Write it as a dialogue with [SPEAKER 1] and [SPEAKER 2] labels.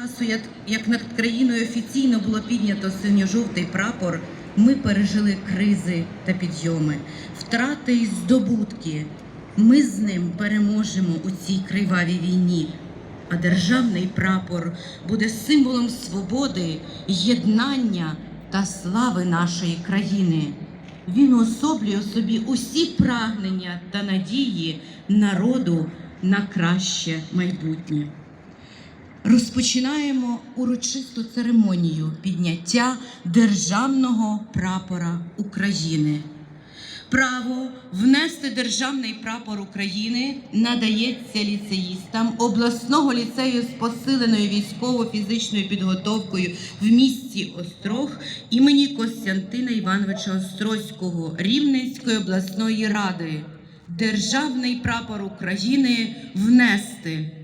[SPEAKER 1] часу, як, над країною офіційно було піднято синьо-жовтий прапор, ми пережили кризи та підйоми, втрати і здобутки. Ми з ним переможемо у цій кривавій війні. А державний прапор буде символом свободи, єднання та слави нашої країни. Він уособлює у собі усі прагнення та надії народу на краще майбутнє. Розпочинаємо урочисту церемонію підняття державного прапора України. Право внести державний прапор України надається ліцеїстам обласного ліцею з посиленою військово-фізичною підготовкою в місті Острог імені Костянтина Івановича Острозького Рівненської обласної ради. Державний прапор України внести.